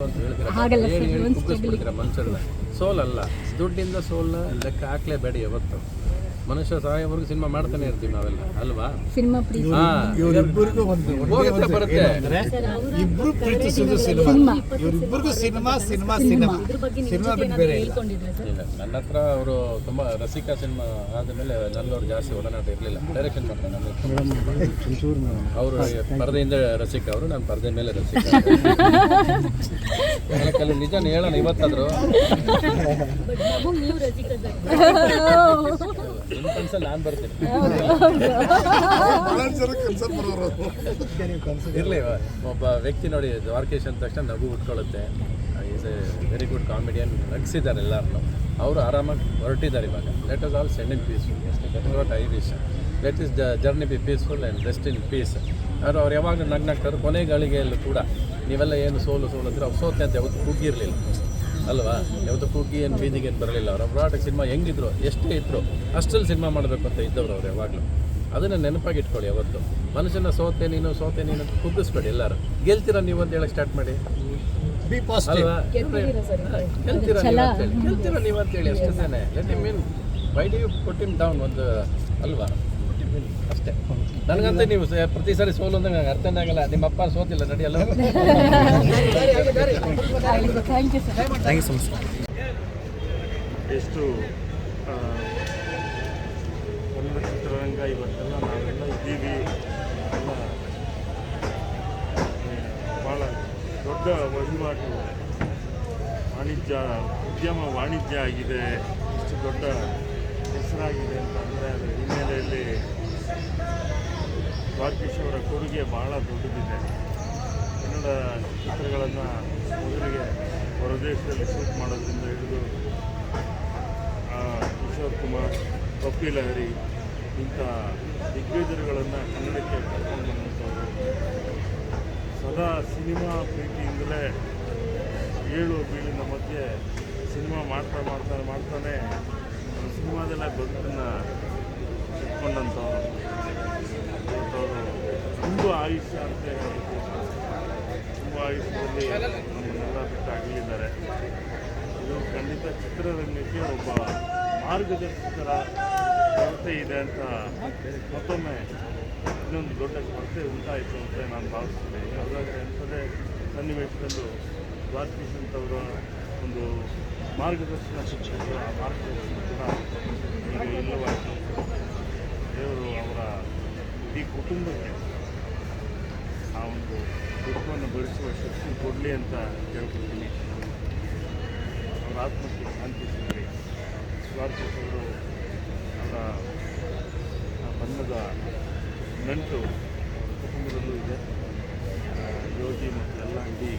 ಅಂತ ಹೇಳ್ತೀರಾ ಹಾಗಲ್ಲ ಹೇಳಿ ಒಂದು ಕುಗ್ಗಿಸ್ಬಿಡ್ತೀರಾ ಮನುಷ್ಯರನ್ನ? ಸೋಲ್ ಅಲ್ಲ ದುಡ್ಡಿಂದ ಸೋಲ್ನ ಲೆಕ್ಕ ಹಾಕ್ಲೇಬೇಡಿ ಯಾವತ್ತು. ಮನುಷ್ಯ ಸಾಯೋವರೆಗೂ ಸಿನಿಮಾ ಮಾಡ್ತಾನೆ ಇರ್ತೀವಿ ನಾವೆಲ್ಲ ಅಲ್ವಾ? ಸಿನಿಮಾ ಇವರಿಬ್ಬರಿಗೂ ಒಂದು ಹೋಗುತ್ತೆ ಬರುತ್ತೆ. ಇಬ್ರು ಪ್ರೀತಿಸೋದು ಸಿನಿಮಾ. ಇವರಿಬ್ಬರಿಗೂ ಸಿನಿಮಾ ಸಿನಿಮಾ ಸಿನಿಮಾ. ಸಿನಿಮಾ. ಬಿಟ್ಟು ಬೇರೆ ಇಲ್ಲ ಇಲ್ಲ ನನ್ನ ಹತ್ರ ಅವರು ತುಂಬ ರಸಿಕಾ ಸಿನಿಮಾ ಆದಮೇಲೆ ನಲ್ಲವರು ಜಾಸ್ತಿ ಒಡನಾಟ ಇರಲಿಲ್ಲ. ಡೈರೆಕ್ಷನ್ ಮಾಡ್ತಾರೆ ಅವರು ಪರದೆಯಿಂದ ರಸಿಕ ಅವರು ನಾನು ಪರದೆ ಮೇಲೆ ರಸಿಕ. ಕೆಲವು ನಿಜ ಹೇಳೋಣ ಇವತ್ತಾದ್ರು. ನಾನು ಒಬ್ಬ ವ್ಯಕ್ತಿ ನೋಡಿ ದ್ವಾರಕೇಶ್ ಅಂದ ತಕ್ಷಣ ನಗು ಉಟ್ಕೊಳ್ಳುತ್ತೆ. Is a very good comedian ನಗಿಸಿದ್ದಾರೆ ಎಲ್ಲರನ್ನು ಅವರು ಆರಾಮಾಗಿ ಹೊರಟಿದ್ದಾರೆ ಇವಾಗ. Let us all send in us what I wish let us journey be peaceful and rest in peace ಅವರು ಅವ್ರು ಯಾವಾಗ ನಗ್ನಾಗ್ತಾರೆ ಕೊನೆ ಗಳಿಗೆಯಲ್ಲೂ ಕೂಡ, ನೀವೆಲ್ಲ ಏನು ಸೋಲು ಸೋಲು ಅಂದರೆ ಅವ್ರು ಸೋತೆ ಅಂತ ಯಾವತ್ತು ಕುಗ್ಗಿರಲಿಲ್ಲ ಅಲ್ವಾ? ಯಾವತ್ತು ಕುಗ್ಗಿ ಏನು ಬೀದಿಗೆ ಏನು ಬರಲಿಲ್ಲ. ಅವ್ರ ಹೋರಾಟಕ್ಕೆ ಸಿನಿಮಾ ಹೆಂಗಿದ್ರು ಎಷ್ಟೇ ಇದ್ರು ಅಷ್ಟರಲ್ಲಿ ಸಿನಿಮಾ ಮಾಡಬೇಕು ಅಂತ ಇದ್ದವ್ರು ಅವ್ರು ಯಾವಾಗಲೂ. ಅದನ್ನು ನೆನಪಾಗಿ ಇಟ್ಕೊಳ್ಳಿ ಯಾವತ್ತು. ಮನುಷ್ಯನ ಸೋತೆ ನೀನು ಸೋತೆ ನೀನು ಅಂತ ಕುಗ್ಗಿಸ್ಬೇಡಿ ಎಲ್ಲರೂ. ಗೆಲ್ತೀರಾ ನೀವು ಅಂತ ಹೇಳಕ್ಕೆ ಸ್ಟಾರ್ಟ್ ಮಾಡಿ. ಬಿ ಪಾಸಿಟಿವ್ ಅಲ್ವಾ? ಗೆಲ್ತೀರಾ ನೀವು ಅಂತೇಳಿ ಗೆಲ್ತೀರಾ ನೀವು ಅಂತೇಳಿ ಅಷ್ಟೇ let him mean why d you put him down ಒಂದು ಅಲ್ವಾ? ಅಷ್ಟೇ. ನನಗಂತೂ ನೀವು ಪ್ರತಿ ಸಾರಿ ಸೋಲು ಅಂದ್ರೆ ನನಗೆ ಅರ್ಥನೇ ಆಗಲ್ಲ. ನಿಮ್ಮ ಅಪ್ಪ ಸೋತಿಲ್ಲ ನಡಿಯಲ್ಲ thank you sir thank you so much ಎಷ್ಟು ಒಂದು ಕನ್ನಡ ಚಿತ್ರರಂಗ ಇವತ್ತೆಲ್ಲ ನಾವೆಲ್ಲ ಇದ್ದೀವಿ. ಎಲ್ಲ ಭಾಳ ದೊಡ್ಡ ವಹಿವಾಟು ವಾಣಿಜ್ಯ ಉದ್ಯಮ ವಾಣಿಜ್ಯ ಆಗಿದೆ. ಇಷ್ಟು ದೊಡ್ಡ ಹೆಸರಾಗಿದೆ ಅಂತಂದರೆ ಅದರ ಹಿನ್ನೆಲೆಯಲ್ಲಿ ದ್ವಾರಕೀಶ್ ಅವರ ಕೊಡುಗೆ ಬಹಳ ದೊಡ್ಡದಿದೆ. ಕನ್ನಡ ಚಿತ್ರಗಳನ್ನು ಮೊದಲಿಗೆ ಹೊರದೇಶದಲ್ಲಿ ಶೂಟ್ ಮಾಡೋದ್ರಿಂದ ಹಿಡಿದು ಕಿಶೋರ್ ಕುಮಾರ್ ಕಪಿಲ್ ಲಹರಿ ಇಂಥ ದಿಗ್ಗಜರುಗಳನ್ನು ಕನ್ನಡಕ್ಕೆ ಕರ್ಕೊಂಡು ಸದಾ ಸಿನಿಮಾ ಪ್ರೀತಿಯಿಂದಲೇ ಏಳು ಬೀಳಿನ ಮಧ್ಯೆ ಸಿನಿಮಾ ಮಾಡ್ತಾ ಮಾಡ್ತಾ ಮಾಡ್ತಾನೆ, ಸಿನಿಮಾದಲ್ಲೇ ಬದುಕನ್ನು ಇಟ್ಕೊಂಡಂಥವ್ರು ಇವತ್ತವರು ತುಂಬ ಆಯುಷ್ಯ ಅಂತ ಹೇಳೋದಕ್ಕೆ ತುಂಬ ಆಯುಷ್ಯದಲ್ಲಿ ನಮ್ಮನ್ನೆಲ್ಲ ಬಿಟ್ಟು ಆಗಲಿದ್ದಾರೆ ಇದು ಖಂಡಿತ ಚಿತ್ರರಂಗಕ್ಕೆ ಒಬ್ಬ ಮಾರ್ಗದರ್ಶಕರ ಕೊರತೆ ಇದೆ ಅಂತ ಮತ್ತೊಮ್ಮೆ ಇನ್ನೊಂದು ದೊಡ್ಡ ಕೊರತೆ ಉಂಟಾಯಿತು ಅಂತ ನಾನು ಭಾವಿಸ್ತೀನಿ. ಹಾಗಾಗಿ ಅಂಥದ್ದೇ ಸನ್ನಿವೇಶದಲ್ಲೂ ದ್ವಾರಕೀಶ್ ಅಂತವರ ಒಂದು ಮಾರ್ಗದರ್ಶನ ಶಿಕ್ಷಕರ ಮಾರ್ಗದರ್ಶನ ಕೂಡ ಈಗ ಇಲ್ಲವಾಯಿತು ದೇವರು ಅವರ ಇಡೀ ಕುಟುಂಬಕ್ಕೆ ಆ ಒಂದು ದುಃಖವನ್ನು ಭರಿಸುವ ಶಕ್ತಿ ಕೊಡಲಿ ಅಂತ ಹೇಳ್ಕೊಡ್ತೀನಿ. ಅವರ ಆತ್ಮಕ್ಕೆ ಶಾಂತಿ ಸಿಗಲಿ. ಸ್ವಾರ್ಥಿಸೋರು ಅವರ ಬಣ್ಣದ ನಂಟು ಕುಟುಂಬದಲ್ಲೂ ಇದೆ. ಯೋಜಿ ಯೋಗಿ ಮತ್ತು ಎಲ್ಲ ಇಡೀ